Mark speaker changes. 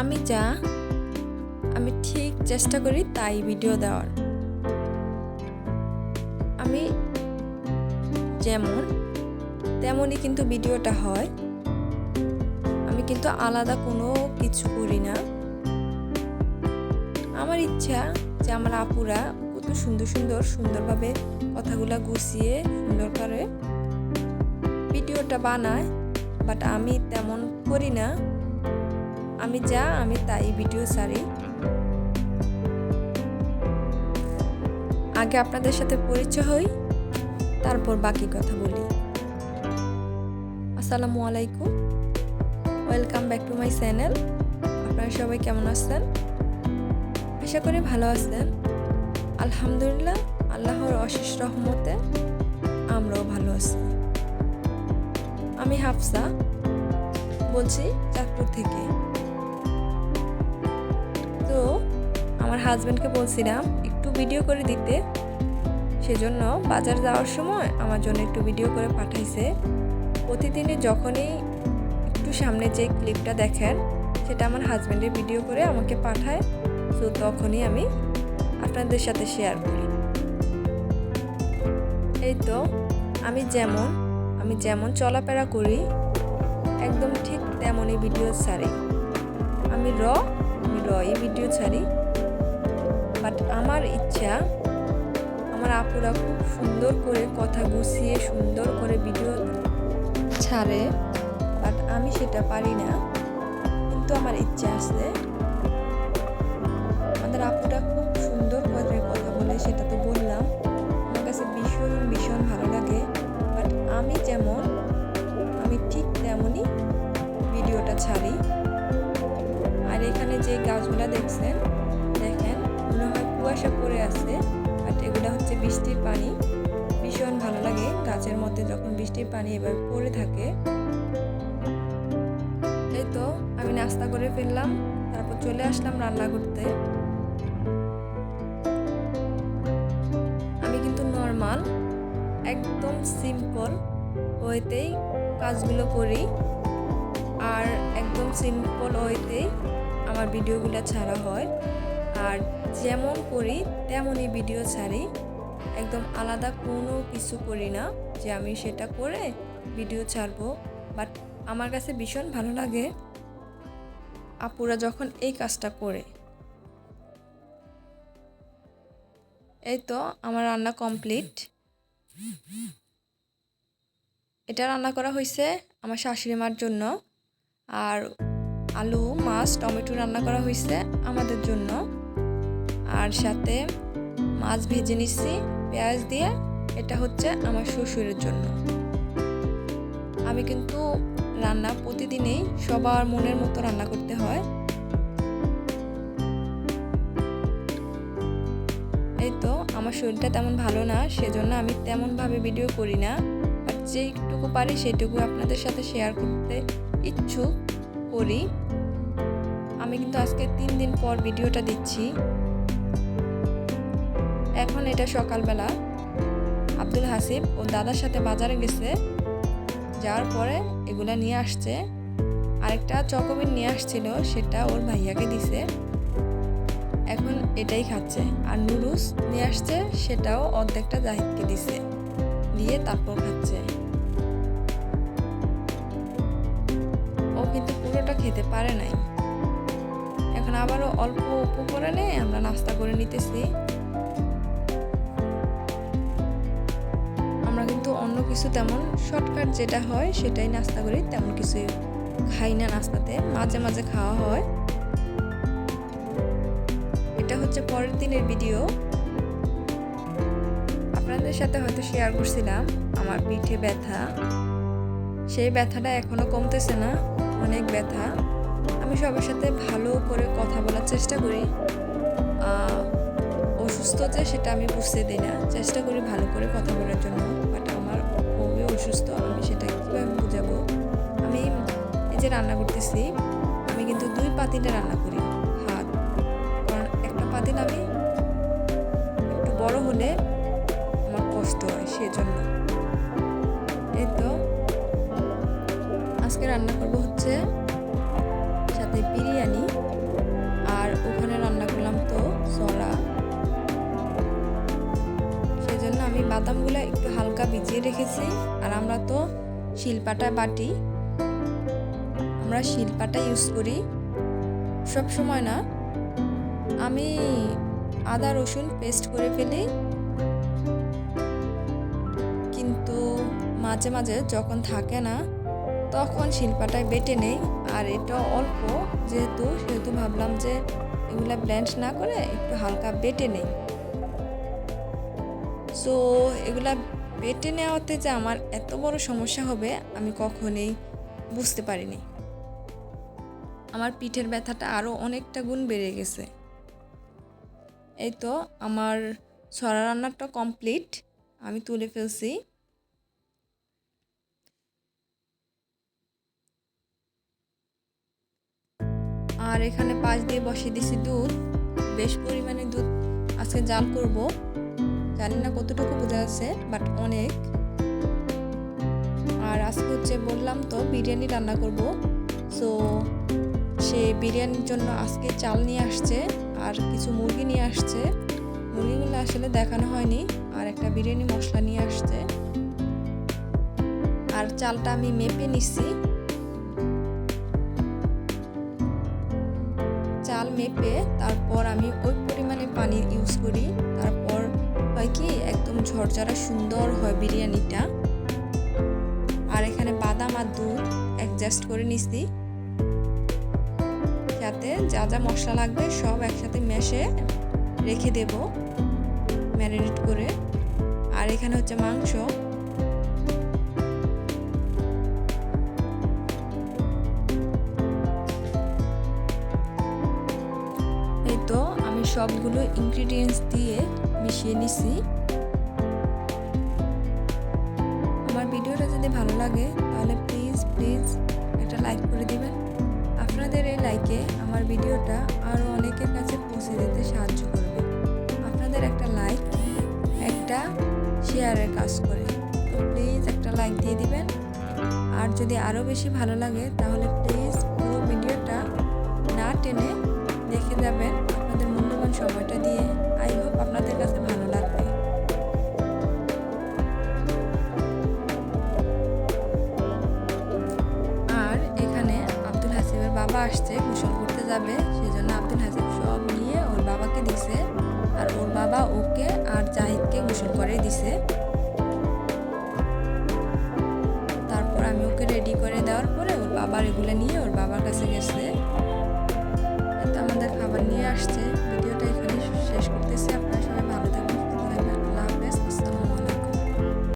Speaker 1: আমি যা, আমি ঠিক চেষ্টা করি তাই ভিডিও দেওয়ার। আমি যেমন, তেমনই কিন্তু ভিডিওটা হয়। আমি কিন্তু আলাদা কোনো কিছু করি না। আমার ইচ্ছা যে আমার আপুরা কত সুন্দর সুন্দর, সুন্দরভাবে কথাগুলো গুছিয়ে, সুন্দর করে ভিডিওটা বানায় বাট আমি তেমন করি না। আমি যা, আমি তাই ভিডিও ছাড়ি। আগে আপনাদের সাথে পরিচয় হই, তারপর বাকি কথা বলি। আসসালামু আলাইকুম। Welcome back to my channel আপনারা সবাই কেমন আছেন? আশা করি ভালো আছেন। আলহামদুলিল্লাহ, আল্লাহর অশেষ রহমতে আমরাও ভালো আছি। আমি হাফসা, বলছি চাঁদপুর থেকে। হাজব্যান্ডকে বলছিলাম, একটু ভিডিও করে দিতে। সেজন্য বাজার যাওয়ার সময় আমার জন্য একটু ভিডিও করে পাঠাইছে। প্রতিদিনই যখনই একটু সামনে যে ক্লিপটা দেখেন, সেটা আমার হাজব্যান্ডের ভিডিও করে আমাকে পাঠায়। তো তখনই আমি আপনাদের সাথে শেয়ার করি। এই তো, আমি যেমন আমি যেমন চলাফেরা করি, একদম ঠিক তেমনই ভিডিও ছাড়ি। আমি র আমি ভিডিও ছাড়ি। বাট আমার ইচ্ছা, আমার আপুরা খুব সুন্দর করে কথা গুছিয়ে, সুন্দর করে ভিডিও ছাড়ে, বাট আমি সেটা পারি না। কিন্তু আমার ইচ্ছা আছে। আমাদের আপুরা খুব সুন্দর করে কথা বলে, সেটা তো বললাম। আমার কাছে ভীষণ ভীষণ ভালো লাগে। বাট আমি যেমন, আমি ঠিক তেমনই ভিডিওটা ছাড়ি। আর এখানে যে গাছগুলা দেখছেন কুয়াশা পড়ে আছে বাট এগুলো হচ্ছে বৃষ্টির পানি। ভীষণ ভালো লাগে গাছের মধ্যে যখন বৃষ্টির পানি এবার পড়ে থাকে। এই তো, আমি নাস্তা করে ফেললাম, তারপর চলে আসলাম রান্না করতে। আমি কিন্তু নর্মাল একদম সিম্পল ওয়েতেই কাজগুলো করি। আর একদম সিম্পল ওয়েতেই আমার ভিডিওগুলো ছাড়া হয়। আর যেমন করি, তেমনই ভিডিও ছাড়ি। একদম আলাদা কোনো কিছু করি না যে আমি সেটা করে ভিডিও ছাড়বো। বাট আমার কাছে ভীষণ ভালো লাগে আপুরা যখন এই কাজটা করে। এই তো আমার রান্না কমপ্লিট এটা রান্না করা হয়েছে আমার শাশুড়ি মার জন্য। আর আলু, মাছ, টমেটো রান্না করা হয়েছে আমাদের জন্য। আর সাথে মাছ ভেজে নিচ্ছি পেঁয়াজ দিয়ে। এটা হচ্ছে আমার শ্বশুরের জন্য। আমি কিন্তু রান্না প্রতিদিনই সবার মনের মতো রান্না করতে হয়। এই তো, আমার শরীরটা তেমন ভালো না, সেজন্য আমি তেমনভাবে ভিডিও করি না। বাট যেটুকু পারি সেটুকু আপনাদের সাথে শেয়ার করতে ইচ্ছুক। করি আমি কিন্তু আজকে তিন দিন পর ভিডিওটা দিচ্ছি। এখন এটা সকালবেলা। আব্দুল হাসিব ও দাদার সাথে বাজারে গেছে। যাওয়ার পরে এগুলা নিয়ে আসছে। আরেকটা চকোবিন নিয়ে আসছিল, সেটা ওর ভাইয়াকে দিছে। এখন এটাই খাচ্ছে। আর নুডলস নিয়ে আসছে, সেটাও অর্ধেকটা জাহিদকে দিছে। দিয়ে তারপর খাচ্ছে। ও কিন্তু পুরোটা খেতে পারে নাই। এখন আবারও অল্প উপ করে নেই আমরা নাস্তা করে নিতেছি। আমরা কিন্তু অন্য কিছু তেমন শর্টকাট যেটা হয়, সেটাই নাস্তা করি, তেমন কিছু খাই না নাস্তাতে, মাঝে মাঝে খাওয়া হয়। এটা হচ্ছে পরের দিনের ভিডিও আপনাদের সাথে হয়তো শেয়ার করছিলাম, আমার পিঠে ব্যথা। সেই ব্যথাটা এখনও কমতেছে না। অনেক ব্যথা। আমি সবার সাথে ভালো করে কথা বলার চেষ্টা করি। অসুস্থ যে সেটা আমি বুঝতে দিই না। চেষ্টা করি ভালো করে কথা বলার জন্য। বাট আমার খুবই অসুস্থ, আমি সেটা কীভাবে বুঝাবো? আমি এই যে রান্না করতেছি, আমি কিন্তু দুই পাতিলে রান্না করি। হাত, কারণ একটা পাতিল আমি একটু বড় হলে আমার কষ্ট হয় সেজন্য। এই তো। আজকে রান্না করব হচ্ছে সাথে বিরিয়ানি আর ওখানে রান্না করলাম তো সরা সেই জন্য আমি বাদামগুলো একটু হালকা ভিজিয়ে রেখেছি। আর আমরা তো শিলপাটা বাটি। আমরা শিলপাটা ইউজ করি। সব সময় না, আমি আদা, রসুন পেস্ট করে ফেলি। কিন্তু মাঝে মাঝে যখন থাকে না তখন শিল্পাটায় বেটে নেই, আর এটা অল্প যেহেতু, সেহেতু ভাবলাম যে এগুলা ব্ল্যান্ড না করে একটু হালকা বেটে নেই। সো এগুলা বেটে নেওয়াতে যে আমার এত বড় সমস্যা হবে, আমি কখনোই বুঝতে পারিনি। আমার পিঠের ব্যথাটা আরও অনেকটা গুণ বেড়ে গেছে। এই তো, আমার ছড়া রান্নাটা কমপ্লিট আমি তুলে ফেলছি। আর এখানে পাশ দিয়ে বসিয়ে দিছি দুধ। বেশ পরিমাণে দুধ আজকে জাল করব। জানি না কতটুকু বোঝা যাচ্ছে বাট অনেক। আর আজকে হচ্ছে বললাম তো, বিরিয়ানি রান্না করব। সো সে বিরিয়ানির জন্য আজকে চাল নিয়ে আসছে, আর কিছু মুরগি নিয়ে আসছে। মুরগিগুলো আসলে দেখানো হয়নি, আর একটা বিরিয়ানি মশলা নিয়ে আসছে। আর চালটা আমি মেপে নিচ্ছি। মেপে তারপর আমি ওই পরিমাণে পানি ইউজ করি। তারপর হয় কি, একদম ঝরঝরা সুন্দর হয় বিরিয়ানিটা। আর এখানে বাদাম আর দুধ অ্যাডজাস্ট করে নিছি। যাতে যা যা মশলা লাগবে সব একসাথে মেশে রেখে দেব ম্যারিনেট করে। আর এখানে হচ্ছে মাংস। সবগুলো ইনগ্রিডিয়েন্টস দিয়ে মিশিয়ে নিছি। আমার ভিডিওটা যদি ভালো লাগে, তাহলে প্লিজ প্লিজ একটা লাইক করে দিবেন। আপনাদের এই লাইকে আমার ভিডিওটা আরও অনেকের কাছে পৌঁছে দিতে সাহায্য করবে। আপনাদের একটা লাইক একটা শেয়ারের কাজ করে। তো প্লিজ একটা লাইক দিয়ে দিবেন। আর যদি আরও বেশি ভালো লাগে, তাহলে প্লিজ পুরো ভিডিওটা না টেনে দেখে যাবেন। সময়টা দিয়ে আই হোপ আপনাদের কাছে ভালো লাগবে। আর এখানে আব্দুল হাসিমের বাবা আসছে, গোসল করতে যাবে সেই জন্য আব্দুল হাসিম সব নিয়ে ওর বাবাকে দিছে, আর ওর বাবা ওকে আর জাহিদকে গোসল করে দিছে। তারপর আমি ওকে রেডি করে দেওয়ার পরে ওর বাবার এগুলো নিয়ে ওর বাবার কাছে গেছে। আমাদের খাবার নিয়ে আসছে। acontecer